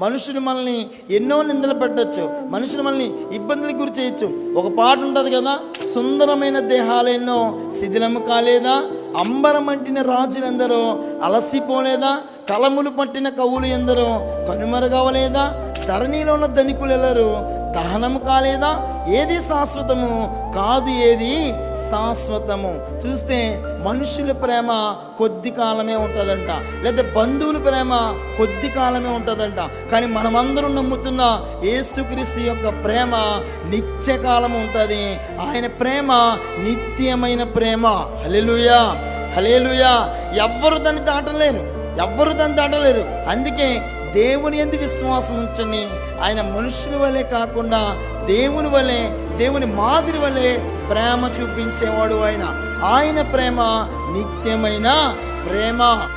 మనుషులు మనల్ని ఎన్నో నిందలు పెట్టచ్చు మనుషులు మనల్ని ఇబ్బందులకు గురి చేయొచ్చు. ఒక పాట ఉంటుంది కదా సుందరమైన దేహాలు ఎన్నో శిథిలము కాలేదా అంబరం అంటిన రాజులందరూ అలసిపోలేదా కలములు పట్టిన కవులు ఎందరో కనుమరుగవలేదా ధరణిలో ఉన్న ధనికులు ఎల్లరు దహనము కాలేదా? ఏది శాశ్వతము? కాదు ఏది శాశ్వతము. చూస్తే మనుషుల ప్రేమ కొద్ది కాలమే ఉంటుందంట. లేదా బంధువుల ప్రేమ కొద్ది కాలమే ఉంటుందంట. కానీ మనమందరం నమ్ముతున్న యేసుక్రీస్తు యొక్క ప్రేమ నిత్యకాలం ఉంటుంది. ఆయన ప్రేమ నిత్యమైన ప్రేమ. హలేలుయా హలేలుయా ఎవ్వరు దాన్ని దాటలేరు. ఎవ్వరు దాన్ని దాటలేరు. అందుకే దేవుని ఎందుకు విశ్వాసం ఉంచండి. ఆయన మనుషుల వలె కాకుండా దేవుని వలె దేవుని మాదిరి వలె ప్రేమ చూపించేవాడు ఆయన. ఆయన ప్రేమ నిత్యమైన ప్రేమ.